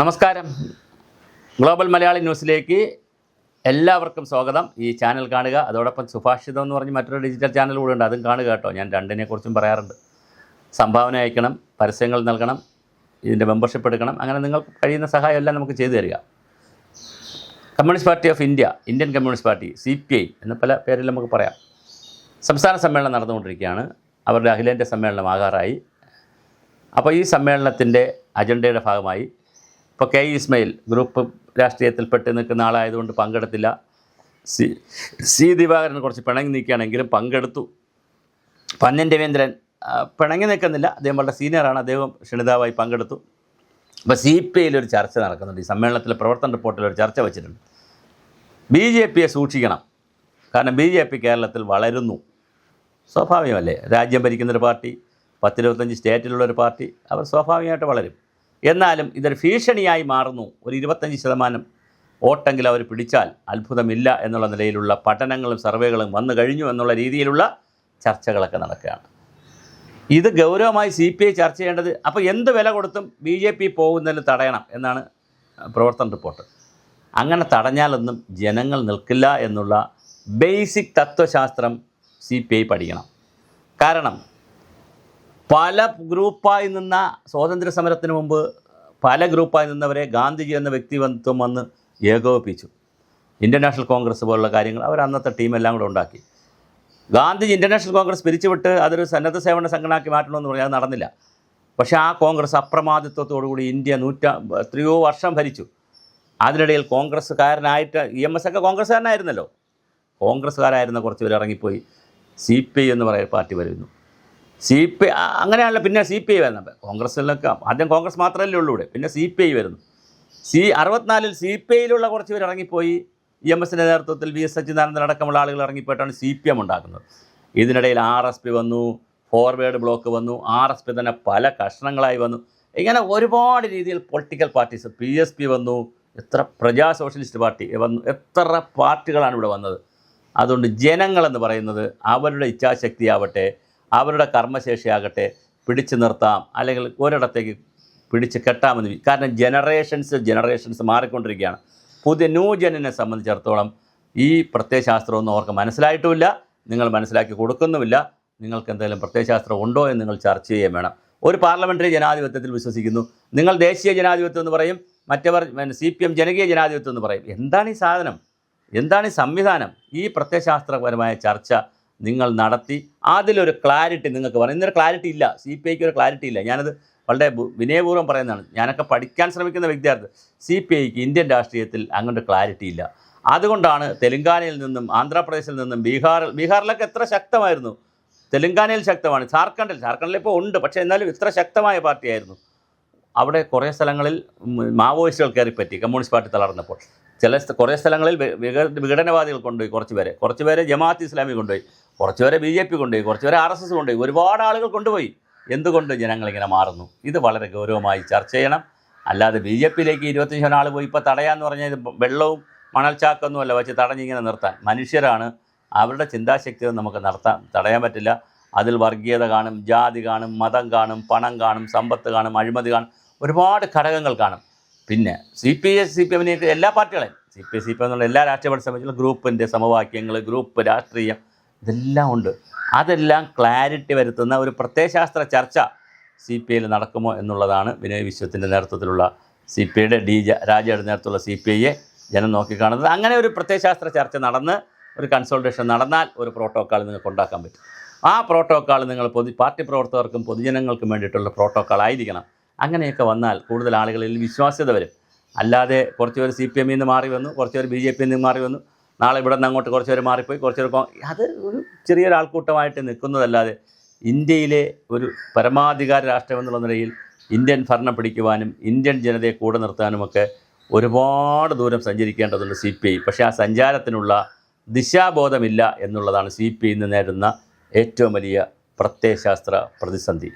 നമസ്കാരം. ഗ്ലോബൽ മലയാളി ന്യൂസിലേക്ക് എല്ലാവർക്കും സ്വാഗതം. ഈ ചാനൽ കാണുക അതോടൊപ്പം സുഭാഷിതം എന്ന് പറഞ്ഞ് മറ്റൊരു ഡിജിറ്റൽ ചാനൽ കൂടെ ഉണ്ട്. അതും കാണുക കേട്ടോ. ഞാൻ രണ്ടിനെക്കുറിച്ചും പറയാറുണ്ട്. സംഭാവന അയക്കണം പരസ്യങ്ങൾ നൽകണം ഇതിന്റെ മെമ്പർഷിപ്പ് എടുക്കണം. അങ്ങനെ നിങ്ങൾക്ക് കഴിയുന്ന സഹായം എല്ലാം നമുക്ക് ചെയ്തു തരിക. Communist party of India Indian communist party C P I എന്ന പല പേരിൽ നമുക്ക് പറയാം. സംസ്ഥാന സമ്മേളനം നടന്നുകൊണ്ടിരിക്കുകയാണ്. അവരുടെ അഖിലേന്ത്യാ സമ്മേളനം ആകാറായി. അപ്പോൾ ഈ സമ്മേളനത്തിന്റെ അജണ്ടയുടെ ഭാഗമായി ഇപ്പോൾ കെ ഇസ്മയിൽ ഗ്രൂപ്പ് രാഷ്ട്രീയത്തിൽ പെട്ട് നിൽക്കുന്ന ആളായതുകൊണ്ട് പങ്കെടുത്തില്ല. സി സി ദിവാകരൻ കുറച്ച് പിണങ്ങി നിൽക്കുകയാണെങ്കിലും പങ്കെടുത്തു. പന്നൻ രവീന്ദ്രൻ പിണങ്ങി നിൽക്കുന്നില്ല. അദ്ദേഹം വളരെ സീനിയറാണ്. അദ്ദേഹം ക്ഷണിതാവായി പങ്കെടുത്തു. അപ്പോൾ സി പി ഐയിൽ ഒരു ചർച്ച നടക്കുന്നുണ്ട്. ഈ സമ്മേളനത്തിലെ പ്രവർത്തന റിപ്പോർട്ടിൽ ഒരു ചർച്ച വെച്ചിട്ടുണ്ട്. ബി ജെ പിയെ സൂക്ഷിക്കണം. കാരണം ബി ജെ പി കേരളത്തിൽ വളരുന്നു. സ്വാഭാവികമല്ലേ? രാജ്യം ഭരിക്കുന്നൊരു പാർട്ടി പത്തിരുപത്തഞ്ച് സ്റ്റേറ്റിലുള്ള ഒരു പാർട്ടി അവർ സ്വാഭാവികമായിട്ട് വളരും. എന്നാലും ഇതൊരു ഭീഷണിയായി മാറുന്നു. ഒരു ഇരുപത്തഞ്ച് ശതമാനം വോട്ടെങ്കിലും അവർ പിടിച്ചാൽ അത്ഭുതമില്ല എന്നുള്ള നിലയിലുള്ള പഠനങ്ങളും സർവേകളും വന്നു കഴിഞ്ഞു എന്നുള്ള രീതിയിലുള്ള ചർച്ചകളൊക്കെ നടക്കുകയാണ്. ഇത് ഗൗരവമായി സി പി ഐ ചർച്ച ചെയ്യേണ്ടത് അപ്പോൾ എന്ത് വില കൊടുത്തും ബി ജെ പി പോകുന്നതിന് തടയണം എന്നാണ് പ്രവർത്തന റിപ്പോർട്ട്. അങ്ങനെ തടഞ്ഞാലൊന്നും ജനങ്ങൾ നിൽക്കില്ല എന്നുള്ള ബേസിക് തത്വശാസ്ത്രം സി പി ഐ പഠിക്കണം. കാരണം പല ഗ്രൂപ്പായി നിന്ന സ്വാതന്ത്ര്യ സമരത്തിന് മുമ്പ് പല ഗ്രൂപ്പായി നിന്നവരെ ഗാന്ധിജി എന്ന വ്യക്തിത്വം വന്ന് ഏകോപിപ്പിച്ചു. ഇന്ത്യൻ നാഷണൽ കോൺഗ്രസ് പോലുള്ള കാര്യങ്ങൾ അവർ അന്നത്തെ ടീമെല്ലാം കൂടെ ഉണ്ടാക്കി. ഗാന്ധിജി ഇന്ത്യൻ നാഷണൽ കോൺഗ്രസ് പിരിച്ചുവിട്ട് അതൊരു സന്നദ്ധ സേവന സംഘടനയാക്കി മാറ്റണമെന്ന് പറഞ്ഞാൽ നടന്നില്ല. പക്ഷേ ആ കോൺഗ്രസ് അപ്രമാദിത്വത്തോടുകൂടി ഇന്ത്യ നൂറ്റാ എത്രയോ വർഷം ഭരിച്ചു. അതിനിടയിൽ കോൺഗ്രസ്സുകാരനായിട്ട് ഇ എം എസ് ഒക്കെ കോൺഗ്രസ്സുകാരനായിരുന്നല്ലോ. കോൺഗ്രസ്സുകാരായിരുന്ന കുറച്ച് പേർ ഇറങ്ങിപ്പോയി. സി പി ഐ എന്ന് പറയുന്ന പാർട്ടി വരുന്നു. സി പി അങ്ങനെയാണല്ലോ പിന്നെ സി പി ഐ വരുന്നത്. കോൺഗ്രസ്സിലൊക്കെ ആദ്യം കോൺഗ്രസ് മാത്രമല്ലേ ഉള്ളൂ ഇവിടെ. പിന്നെ സി പി ഐ വരുന്നു. സി അറുപത്തിനാലിൽ സി പി ഐയിലുള്ള കുറച്ച് പേർ ഇറങ്ങിപ്പോയി. ഇ എം എസിന്റെ നേതൃത്വത്തിൽ വി എസ് സച്ചിദാനന്ദൻ അടക്കമുള്ള ആളുകൾ ഇറങ്ങിപ്പോയിട്ടാണ് സി പി എം ഉണ്ടാക്കുന്നത്. ഇതിനിടയിൽ ആർ എസ് പി വന്നു ഫോർവേഡ് ബ്ലോക്ക് വന്നു ആർ എസ് പി തന്നെ പല കഷ്ണങ്ങളായി വന്നു. ഇങ്ങനെ ഒരുപാട് രീതിയിൽ political parties P S P വന്നു എത്ര പ്രജാ സോഷ്യലിസ്റ്റ് പാർട്ടി വന്നു എത്ര പാർട്ടികളാണ് ഇവിടെ വന്നത്. അതുകൊണ്ട് ജനങ്ങളെന്ന് പറയുന്നത് അവരുടെ ഇച്ഛാശക്തിയാവട്ടെ അവരുടെ കർമ്മശേഷിയാകട്ടെ പിടിച്ചു നിർത്താം. അല്ലെങ്കിൽ ഒരിടത്തേക്ക് പിടിച്ച് കെട്ടാമെന്ന് കാരണം ജനറേഷൻസ് ജനറേഷൻസ് മാറിക്കൊണ്ടിരിക്കുകയാണ്. പുതിയ ന്യൂ ജനിനെ സംബന്ധിച്ചിടത്തോളം ഈ പ്രത്യയശാസ്ത്രമൊന്നും അവർക്ക് മനസ്സിലായിട്ടുമില്ല. നിങ്ങൾ മനസ്സിലാക്കി കൊടുക്കുന്നുമില്ല. നിങ്ങൾക്ക് എന്തെങ്കിലും പ്രത്യയശാസ്ത്രം ഉണ്ടോ എന്ന് നിങ്ങൾ ചർച്ച ചെയ്യുകയും വേണം. ഒരു പാർലമെന്ററി ജനാധിപത്യത്തിൽ വിശ്വസിക്കുന്നു. നിങ്ങൾ ദേശീയ ജനാധിപത്യം എന്ന് പറയും. മറ്റവർ സി പി എം ജനകീയ ജനാധിപത്യം എന്ന് പറയും. എന്താണ് ഈ സാധനം? എന്താണ് ഈ സംവിധാനം? ഈ പ്രത്യയശാസ്ത്രപരമായ ചർച്ച നിങ്ങൾ നടത്തി അതിലൊരു ക്ലാരിറ്റി നിങ്ങൾക്ക് പറയാം. ഇന്നൊരു ക്ലാരിറ്റി ഇല്ല. സി പി ഐക്ക് ഒരു ക്ലാരിറ്റി ഇല്ല. ഞാനത് വളരെ വിനയപൂർവം പറയുന്നതാണ്. ഞാനൊക്കെ പഠിക്കാൻ ശ്രമിക്കുന്ന വിദ്യാർത്ഥി സി പി ഐക്ക് ഇന്ത്യൻ രാഷ്ട്രീയത്തിൽ അങ്ങോട്ട് ക്ലാരിറ്റി ഇല്ല. അതുകൊണ്ടാണ് തെലങ്കാനയിൽ നിന്നും ആന്ധ്രാപ്രദേശിൽ നിന്നും ബീഹാറിൽ ബീഹാറിലൊക്കെ എത്ര ശക്തമായിരുന്നു. തെലങ്കാനയിൽ ശക്തമാണ്. ജാർഖണ്ഡിൽ ജാർഖണ്ഡിൽ ഇപ്പോൾ ഉണ്ട്. പക്ഷേ എന്നാലും ഇത്ര ശക്തമായ പാർട്ടിയായിരുന്നു. അവിടെ കുറേ സ്ഥലങ്ങളിൽ മാവോയിസ്റ്റുകൾ കയറിപ്പറ്റി കമ്മ്യൂണിസ്റ്റ് പാർട്ടി തളർന്നപ്പോൾ. ചില കുറേ സ്ഥലങ്ങളിൽ വിഘ- വിഘടനവാദികൾ കൊണ്ടുപോയി കുറച്ച് പേരെ. കുറച്ച് പേരെ ജമാഅത്ത് ഇസ്ലാമി കൊണ്ടുപോയി. കുറച്ച് പേരെ ബി ജെ പി കൊണ്ടുപോയി കുറച്ച് പേരെ ആർ എസ് എസ് കൊണ്ടുപോയി ഒരുപാട് ആളുകൾ കൊണ്ടുപോയി. എന്തുകൊണ്ട് ജനങ്ങളിങ്ങനെ മാറുന്നു? ഇത് വളരെ ഗൗരവമായി ചർച്ച ചെയ്യണം. അല്ലാതെ ബി ജെ പിയിലേക്ക് ഇരുപത്തഞ്ച് ശതമാനം ആൾ പോയി ഇപ്പോൾ തടയാന്ന് പറഞ്ഞാൽ ഇത് വെള്ളവും മണൽച്ചാക്കൊന്നുമല്ല വെച്ച് തടഞ്ഞിങ്ങനെ നിർത്താൻ. മനുഷ്യരാണ് അവരുടെ ചിന്താശക്തി നമുക്ക് നടത്താൻ തടയാൻ പറ്റില്ല. അതിൽ വർഗീയത കാണും ജാതി കാണും മതം കാണും പണം കാണും സമ്പത്ത് കാണും അഴിമതി കാണും. ഒരുപാട് ഘടകങ്ങൾ കാണും. പിന്നെ C P S C P എമ്മിനെ എല്ലാ പാർട്ടികളെയും C P S C P എന്നുള്ള എല്ലാ രാഷ്ട്രീയ പാർട്ടി സംബന്ധിച്ചുള്ള ഗ്രൂപ്പിന്റെ സമവാക്യങ്ങൾ ഗ്രൂപ്പ് രാഷ്ട്രീയം ഇതെല്ലാം ഉണ്ട്. അതെല്ലാം ക്ലാരിറ്റി വരുത്തുന്ന ഒരു പ്രത്യയശാസ്ത്ര ചർച്ച സി പി ഐയിൽ നടക്കുമോ എന്നുള്ളതാണ് വിനയ് വിശ്വത്തിന്റെ നേതൃത്വത്തിലുള്ള സി പി ഐയുടെ ഡി രാജയുടെ നേതൃത്വത്തിലുള്ള സി പി ഐയെ ജനം നോക്കിക്കാണുന്നത്. അങ്ങനെ ഒരു പ്രത്യയശാസ്ത്ര ചർച്ച നടന്ന് ഒരു കൺസൾട്ടേഷൻ നടന്നാൽ ഒരു പ്രോട്ടോക്കോൾ നിങ്ങൾക്ക് ഉണ്ടാക്കാൻ പറ്റും. ആ പ്രോട്ടോക്കോൾ നിങ്ങൾ പൊതു പാർട്ടി പ്രവർത്തകർക്കും പൊതുജനങ്ങൾക്കും വേണ്ടിയിട്ടുള്ള പ്രോട്ടോക്കോൾ ആയിരിക്കണം. അങ്ങനെയൊക്കെ വന്നാൽ കൂടുതൽ ആളുകളിൽ വിശ്വാസ്യത വരും. അല്ലാതെ കുറച്ച് പേർ സി പി എമ്മിൽ നിന്ന് മാറി വന്നു കുറച്ച് പേർ ബി ജെ പിയിൽ നിന്ന് മാറി വന്നു നാളെ ഇവിടെ നിന്ന് അങ്ങോട്ട് കുറച്ച് പേര് മാറിപ്പോയി കുറച്ച് അത് ഒരു ചെറിയൊരു ആൾക്കൂട്ടമായിട്ട് നിൽക്കുന്നതല്ലാതെ ഇന്ത്യയിലെ ഒരു പരമാധികാര രാഷ്ട്രം എന്നുള്ള നിലയിൽ ഇന്ത്യൻ ഭരണം പിടിക്കുവാനും ഇന്ത്യൻ ജനതയെ കൂടെ നിർത്താനുമൊക്കെ ഒരുപാട് ദൂരം സഞ്ചരിക്കേണ്ടതുണ്ട് സി പി ഐ. പക്ഷേ ആ സഞ്ചാരത്തിനുള്ള ദിശാബോധമില്ല എന്നുള്ളതാണ് സി പി ഐ ഇന്ന് നേരിടുന്ന ഏറ്റവും വലിയ പ്രത്യയശാസ്ത്ര പ്രതിസന്ധി.